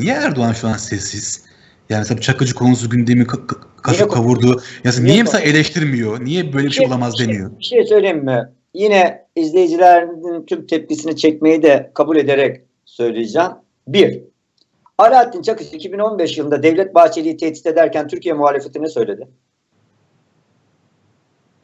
niye Erdoğan şu an sessiz? Yani mesela Çakıcı konusu gündemi ka- kavurdu. Ya Niye niye mesela eleştirmiyor? Niye böyle bir şey olamaz bir şey- demiyor? Bir şey söyleyeyim mi? Yine izleyicilerin tüm tepkisini çekmeyi de kabul ederek söyleyeceğim. Bir, Alaaddin Çakıcı 2015 yılında Devlet Bahçeli'yi tehdit ederken Türkiye muhalefetine söyledi.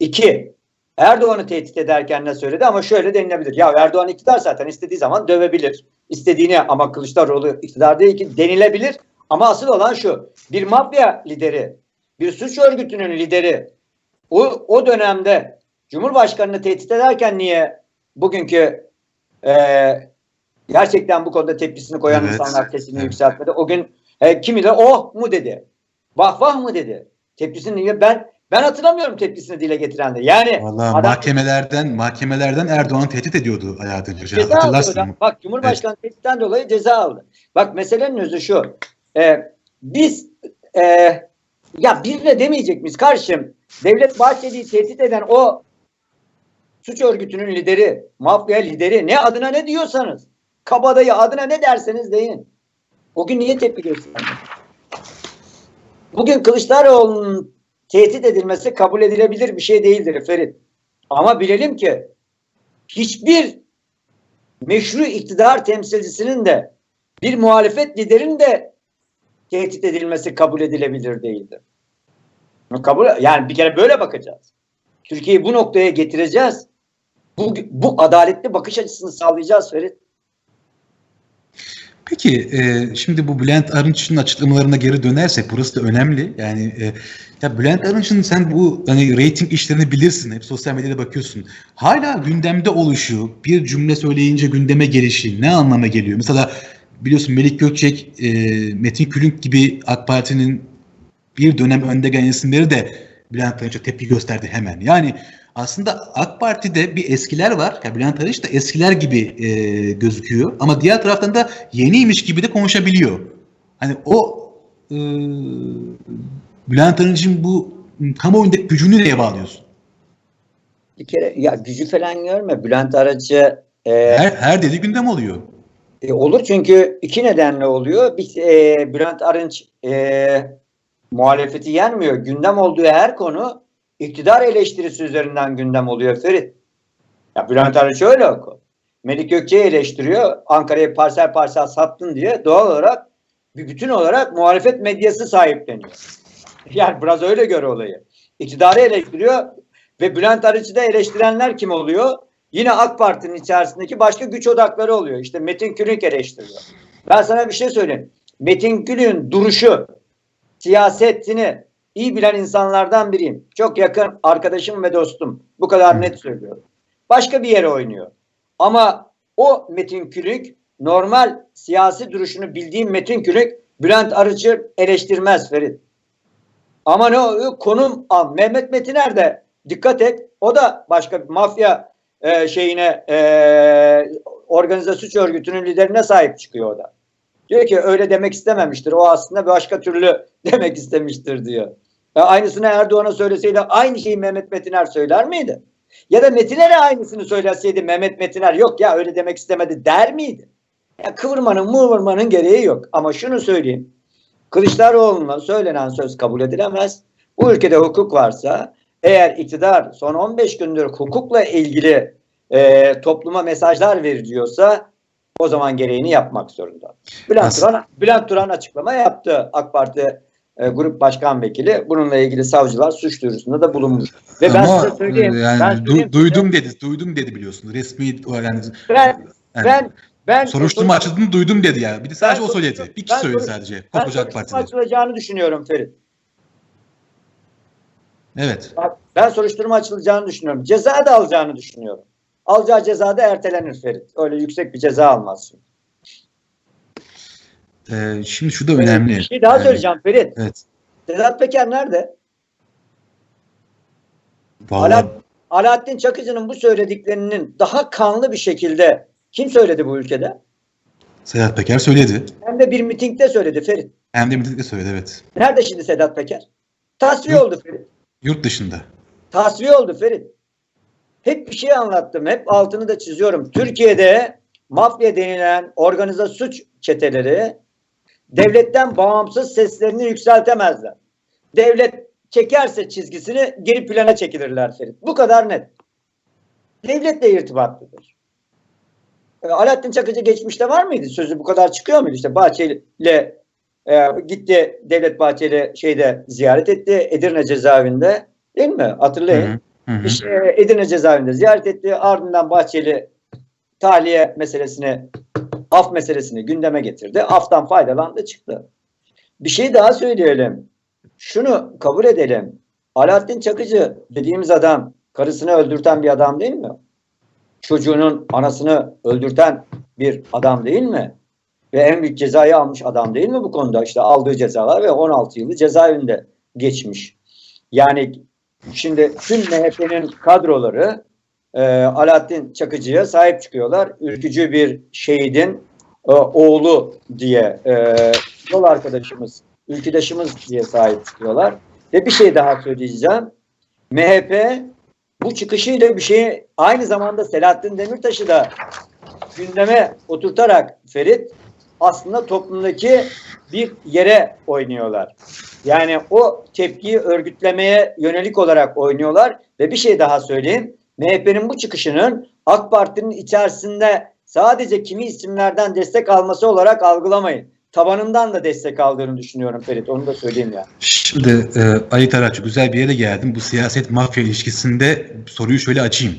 İki, Erdoğan'ı tehdit ederken ne söyledi ama şöyle denilebilir. Ya Erdoğan iktidar zaten istediği zaman dövebilir. İstediğini ama Kılıçdaroğlu iktidar değil ki denilebilir. Ama asıl olan şu. Bir mafya lideri, bir suç örgütünün lideri o, o dönemde Cumhurbaşkanı'nı tehdit ederken niye bugünkü e, gerçekten bu konuda tepkisini koyan Evet, insanlar sesini evet. yükseltmedi. O gün e, kimi de oh mu dedi. Vah vah mı dedi. Tepkisini niye ben ben hatırlamıyorum tepkisini dile getiren de. Yani Vallahi adam- mahkemelerden mahkemelerden Erdoğan tehdit ediyordu Alaaddin Hoca. ceza aldı Hatırlarsın. hocam. Bak Cumhurbaşkanı tehditten dolayı ceza aldı. Bak meselenin özü şu. E, biz e, ya birine demeyecek miyiz kardeşim? Devlet Bahçeli'yi tehdit eden o suç örgütünün lideri, mafya lideri ne adına ne diyorsanız kabadayı adına ne derseniz deyin. O gün niye tepki gösterdi? Bugün Kılıçdaroğlu'nun tehdit edilmesi kabul edilebilir bir şey değildir Ferit. Ama bilelim ki hiçbir meşru iktidar temsilcisinin de bir muhalefet liderinin de tehdit edilmesi kabul edilebilir değildir. Kabul yani bir kere böyle bakacağız. Türkiye'yi bu noktaya getireceğiz. Bu, bu adaletli bakış açısını sağlayacağız Ferit. Peki e, şimdi bu Bülent Arınç'ın açıklamalarına geri dönersek burası da önemli. Yani e, ya Bülent Arınç'ın sen bu hani reyting işlerini bilirsin. Hep sosyal medyada bakıyorsun. Hala gündemde oluşu, bir cümle söyleyince gündeme gelişi ne anlama geliyor? Mesela biliyorsun Melik Gökçek, e, Metin Külünk gibi AK Parti'nin bir dönem önde gelen isimleri de Bülent Arınç'a tepki gösterdi hemen. Yani aslında AK Parti'de bir eskiler var. Ya Bülent Arınç da eskiler gibi e, gözüküyor. Ama diğer taraftan da yeniymiş gibi de konuşabiliyor. Hani o e, Bülent Arınç'ın bu kamuoyundaki gücünü neye bağlıyorsun? Bir kere ya gücü falan görme. Bülent Aracı e, Her, her dediği gündem oluyor. E, olur çünkü iki nedenle oluyor. Bir, e, Bülent Arınç e, muhalefeti yenmiyor. Gündem olduğu her konu iktidar eleştirisi üzerinden gündem oluyor Ferit. Ya Bülent Arınç öyle oku. Melik Gökçe'yi eleştiriyor. Ankara'yı parsel parsel sattın diye doğal olarak bir bütün olarak muhalefet medyası sahipleniyor. Yani biraz öyle göre olayı. İktidarı eleştiriyor ve Bülent Arınç'ı da eleştirenler kim oluyor? Yine AK Parti'nin içerisindeki başka güç odakları oluyor. İşte Metin Külünk eleştiriyor. Ben sana bir şey söyleyeyim. Metin Külünk'ün duruşu, siyasetini iyi bilen insanlardan biriyim. Çok yakın arkadaşım ve dostum. Bu kadar net söylüyorum. Başka bir yere oynuyor. Ama o Metin Külünk normal siyasi duruşunu bildiğim Metin Külünk Bülent Arıcı eleştirmez Ferit. Ama ne o konum al. Mehmet Metiner de dikkat et. O da başka bir mafya e, şeyine e, organize suç örgütünün liderine sahip çıkıyor o da. Diyor ki öyle demek istememiştir. O aslında başka türlü demek istemiştir diyor. Ya aynısını Erdoğan'a söyleseydi aynı şeyi Mehmet Metiner söyler miydi? Ya da Metiner'e aynısını söyleseydi Mehmet Metiner yok ya öyle demek istemedi der miydi? Ya kıvırmanın mıvırmanın gereği yok. Ama şunu söyleyeyim. Kılıçdaroğlu'na söylenen söz kabul edilemez. Bu ülkede hukuk varsa eğer iktidar son 15 gündür hukukla ilgili e, topluma mesajlar veriliyorsa o zaman gereğini yapmak zorunda. Bülent Nasıl? Turan, Bülent Turan açıklama yaptı. AK Parti e, Grup Başkan Vekili. Bununla ilgili savcılar suç duyurusunda da bulunmuş. Ve ben Ama size söyleyeyim. e, yani ben du- duydum dedi. Duydum dedi biliyorsun. Resmi yani, Ben, yani ben, ben soruşturma açıldığını duydum dedi ya. Bir de sadece Ben o söyledi. Bir kişi ben söyledi sadece. ben Koskoca AK soruşturma Parti'de. açılacağını düşünüyorum Ferit. Evet. Bak, Ben soruşturma açılacağını düşünüyorum. Ceza da alacağını düşünüyorum. Alacağı ceza da ertelenir Ferit. Öyle yüksek bir ceza almazsın. Ee, şimdi şu da önemli. Bir şey daha Yani- söyleyeceğim Ferit. Evet. Sedat Peker nerede? Vallahi Ala- Alaaddin Çakıcı'nın bu söylediklerinin daha kanlı bir şekilde kim söyledi bu ülkede? Sedat Peker söyledi. Hem de bir mitingde söyledi Ferit. Hem de mitingde söyledi evet. Nerede şimdi Sedat Peker? Tasfiye Yok. oldu Ferit. Yurt dışında. Tasfiye oldu Ferit. Hep bir şey anlattım. Hep altını da çiziyorum. Türkiye'de mafya denilen organize suç çeteleri devletten bağımsız seslerini yükseltemezler. Devlet çekerse çizgisini geri plana çekilirler Ferit. Bu kadar net. Devletle irtibatlıdır. E, Alaaddin Çakıcı geçmişte var mıydı? Sözü bu kadar çıkıyor muydu? İşte Bahçeli ile e, gitti Devlet Bahçeli şeyde ziyaret etti Edirne cezaevinde değil mi? Hatırlayın. Hı hı. İşte Edirne cezaevinde ziyaret etti. Ardından Bahçeli tahliye meselesini, af meselesini gündeme getirdi. Aftan faydalandı çıktı. Bir şey daha söyleyelim. Şunu kabul edelim. Alaaddin Çakıcı dediğimiz adam karısını öldürten bir adam değil mi? Çocuğunun anasını öldürten bir adam değil mi? Ve en büyük cezayı almış adam değil mi bu konuda? İşte aldığı cezalar ve 16 yılı cezaevinde geçmiş. Yani Şimdi tüm MHP'nin kadroları e, Alaaddin Çakıcı'ya sahip çıkıyorlar. Ülkücü bir şehidin e, oğlu diye e, yol arkadaşımız, ülküdaşımız diye sahip çıkıyorlar. Ve bir şey daha söyleyeceğim. MHP bu çıkışıyla bir şeyi aynı zamanda Selahattin Demirtaş'ı da gündeme oturtarak Ferit aslında toplumdaki bir yere oynuyorlar. Yani o tepkiyi örgütlemeye yönelik olarak oynuyorlar ve bir şey daha söyleyeyim. MHP'nin bu çıkışının AK Parti'nin içerisinde sadece kimi isimlerden destek alması olarak algılamayın. Tabanından da destek aldığını düşünüyorum Ferit. Onu da söyleyeyim ya. Şimdi e, Ali Taraççı güzel bir yere geldim. Bu siyaset mafya ilişkisinde soruyu şöyle açayım.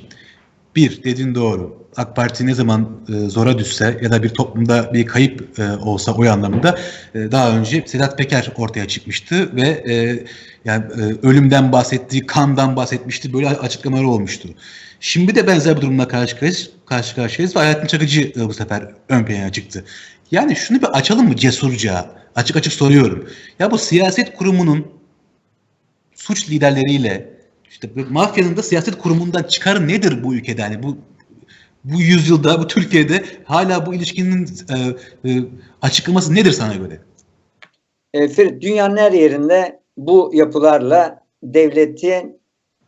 Bir, dediğin doğru. AK Parti ne zaman e, zora düşse ya da bir toplumda bir kayıp e, olsa oy anlamında e, daha önce Sedat Peker ortaya çıkmıştı ve e, yani e, ölümden bahsettiği, kandan bahsetmişti. Böyle açıklamaları olmuştu. Şimdi de benzer bir durumla karşı karşıyayız, karşı karşıyayız ve Alaaddin Çakıcı e, bu sefer ön plana çıktı. Yani şunu bir açalım mı cesurca? Açık açık soruyorum. Ya bu siyaset kurumunun suç liderleriyle işte mafyanın da siyaset kurumundan çıkarı nedir bu ülkede? Yani bu bu yüzyılda, bu Türkiye'de hala bu ilişkinin e, e, açıklaması nedir sana göre? E, Ferit dünyanın her yerinde bu yapılarla devletin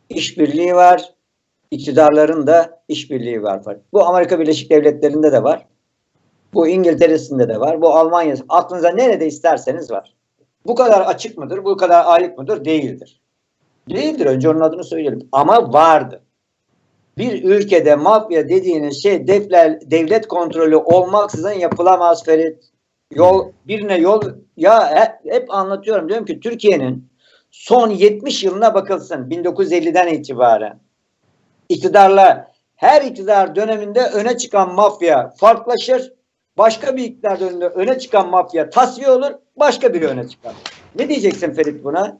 işbirliği var, iktidarların da işbirliği var. Bu Amerika Birleşik Devletleri'nde de var. Bu İngiltere'sinde de var. Bu Almanya, aklınıza nerede isterseniz var. Bu kadar açık mıdır? Bu kadar ayık mıdır? Değildir. Değildir. Önce onun adını söyleyelim. Ama vardı. Bir ülkede mafya dediğiniz şey devlet, devlet kontrolü olmaksızın yapılamaz Ferit. Yol birine yol ya hep, hep anlatıyorum diyorum ki Türkiye'nin son 70 yılına bakılsın 1950'den itibaren iktidarla her iktidar döneminde öne çıkan mafya farklılaşır. Başka bir iktidar döneminde öne çıkan mafya tasfiye olur. Başka biri öne çıkar. Ne diyeceksin Ferit buna?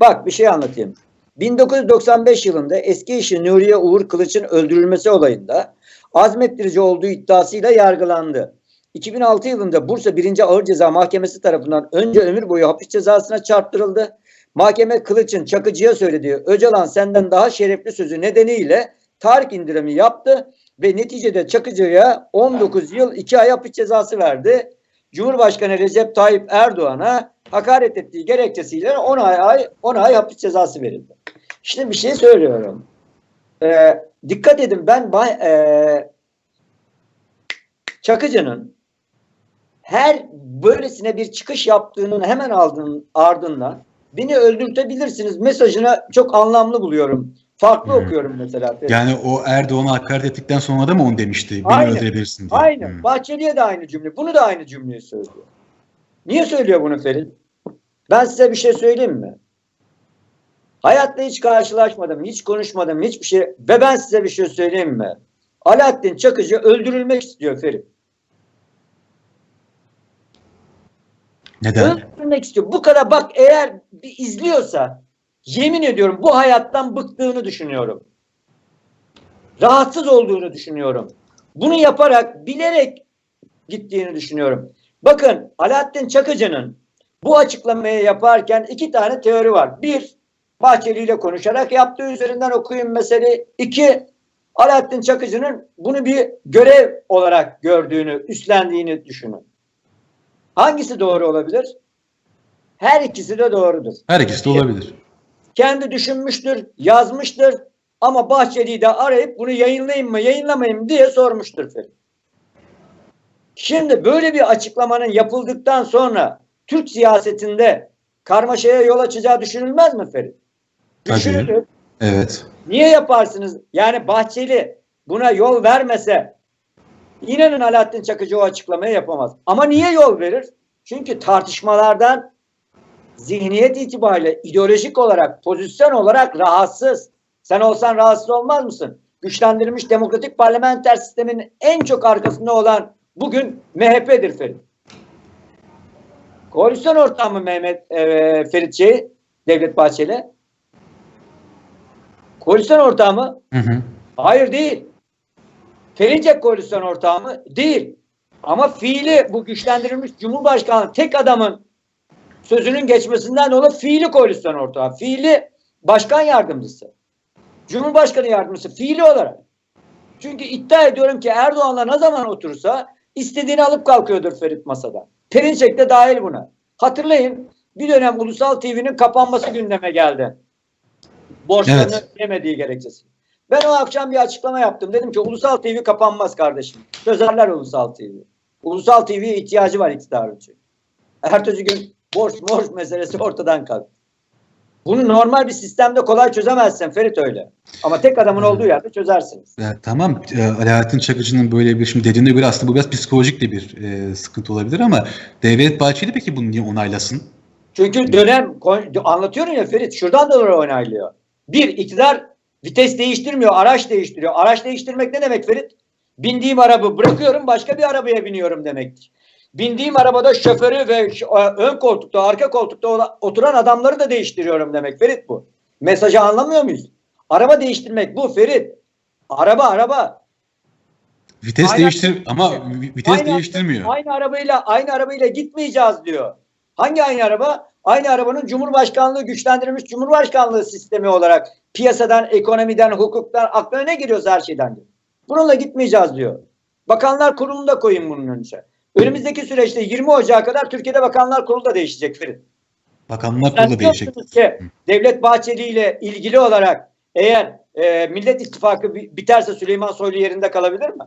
Bak bir şey anlatayım. 1995 yılında eski eşi Nuriye Uğur Kılıç'ın öldürülmesi olayında azmettirici olduğu iddiasıyla yargılandı. 2006 yılında Bursa 1. Ağır Ceza Mahkemesi tarafından önce ömür boyu hapis cezasına çarptırıldı. Mahkeme Kılıç'ın Çakıcı'ya söylediği Öcalan senden daha şerefli sözü nedeniyle tarih indirimi yaptı ve neticede Çakıcı'ya 19 yıl 2 ay hapis cezası verdi. Cumhurbaşkanı Recep Tayyip Erdoğan'a hakaret ettiği gerekçesiyle 10 ay, ay 10 ay hapis cezası verildi. Şimdi bir şey söylüyorum. Ee, dikkat edin ben bah- e, Çakıcı'nın her böylesine bir çıkış yaptığının hemen aldığın ardından beni öldürtebilirsiniz mesajını çok anlamlı buluyorum. Farklı Hmm. okuyorum mesela. Yani o Erdoğan'a hakaret ettikten sonra da mı onu demişti? Beni Aynen. öldürebilirsin diye. Aynen. Hmm. Bahçeli'ye de aynı cümle. Bunu da aynı cümleyi söylüyor. Niye söylüyor bunu Ferit? Ben size bir şey söyleyeyim mi? Hayatta hiç karşılaşmadım, hiç konuşmadım, hiçbir şey. Ve ben size bir şey söyleyeyim mi? Alaaddin Çakıcı öldürülmek istiyor Ferit. Neden? Öldürülmek istiyor. Bu kadar bak eğer bir izliyorsa yemin ediyorum bu hayattan bıktığını düşünüyorum. Rahatsız olduğunu düşünüyorum. Bunu yaparak bilerek gittiğini düşünüyorum. Bakın Alaaddin Çakıcı'nın bu açıklamayı yaparken iki tane teori var. Bir, Bahçeli ile konuşarak yaptığı üzerinden okuyun mesele. İki, Alaaddin Çakıcı'nın bunu bir görev olarak gördüğünü, üstlendiğini düşünün. Hangisi doğru olabilir? Her ikisi de doğrudur. Her ikisi de olabilir. Kendi düşünmüştür, yazmıştır ama Bahçeli'yi de arayıp bunu yayınlayayım mı, yayınlamayayım diye sormuştur. Şimdi böyle bir açıklamanın yapıldıktan sonra Türk siyasetinde karmaşaya yol açacağı düşünülmez mi Ferit? Tabii. Düşünülür. Evet. Niye yaparsınız? Yani Bahçeli buna yol vermese inanın Alaaddin Çakıcı o açıklamayı yapamaz. Ama niye yol verir? Çünkü tartışmalardan zihniyet itibariyle ideolojik olarak, pozisyon olarak rahatsız. Sen olsan rahatsız olmaz mısın? Güçlendirilmiş demokratik parlamenter sistemin en çok arkasında olan bugün MHP'dir Ferit. Koalisyon ortağı mı Mehmet e, Ferit şey, Devlet Bahçeli? Koalisyon ortağı mı? Hı hı. Hayır değil. Perinçek koalisyon ortağı mı? Değil. Ama fiili bu güçlendirilmiş Cumhurbaşkanı tek adamın sözünün geçmesinden dolayı fiili koalisyon ortağı. Fiili başkan yardımcısı. Cumhurbaşkanı yardımcısı fiili olarak. Çünkü iddia ediyorum ki Erdoğan'la ne zaman otursa istediğini alıp kalkıyordur Ferit Masa'da. Perinçek de dahil buna. Hatırlayın bir dönem Ulusal TV'nin kapanması gündeme geldi. Borçlarını Evet. ödemediği gerekçesi. Ben o akşam bir açıklama yaptım. Dedim ki Ulusal TV kapanmaz kardeşim. Çözerler Ulusal TV. Ulusal TV'ye ihtiyacı var iktidarın çünkü. Ertesi gün borç borç meselesi ortadan kalktı. Bunu normal bir sistemde kolay çözemezsin Ferit öyle. Ama tek adamın olduğu yerde çözersiniz. Ya, tamam e, Alaaddin Çakıcı'nın böyle bir şimdi dediğine göre aslında bu biraz psikolojik de bir e, sıkıntı olabilir ama Devlet Bahçeli peki bunu niye onaylasın? Çünkü dönem anlatıyorum ya Ferit şuradan da dolayı onaylıyor. Bir iktidar vites değiştirmiyor, araç değiştiriyor. Araç değiştirmek ne demek Ferit? Bindiğim arabı bırakıyorum başka bir arabaya biniyorum demektir. Bindiğim arabada şoförü ve ön koltukta, arka koltukta oturan adamları da değiştiriyorum demek Ferit bu. Mesajı anlamıyor muyuz? Araba değiştirmek bu Ferit. Araba araba. Vites Aynen. değiştir ama vi- vites Aynı- değiştirmiyor. Aynı arabayla aynı arabayla gitmeyeceğiz diyor. Hangi aynı araba? Aynı arabanın Cumhurbaşkanlığı güçlendirilmiş Cumhurbaşkanlığı sistemi olarak piyasadan, ekonomiden, hukuktan aklına ne giriyorsa her şeyden diyor. Bununla gitmeyeceğiz diyor. Bakanlar Kurulu'nu da koyun bunun önüne. Önümüzdeki süreçte 20 Ocağı kadar Türkiye'de Bakanlar Kurulu da değişecek Ferit. Bakanlar kurulu değişecek. ki Devlet Bahçeli ile ilgili olarak eğer e, Millet İttifakı bi- biterse Süleyman Soylu yerinde kalabilir mi?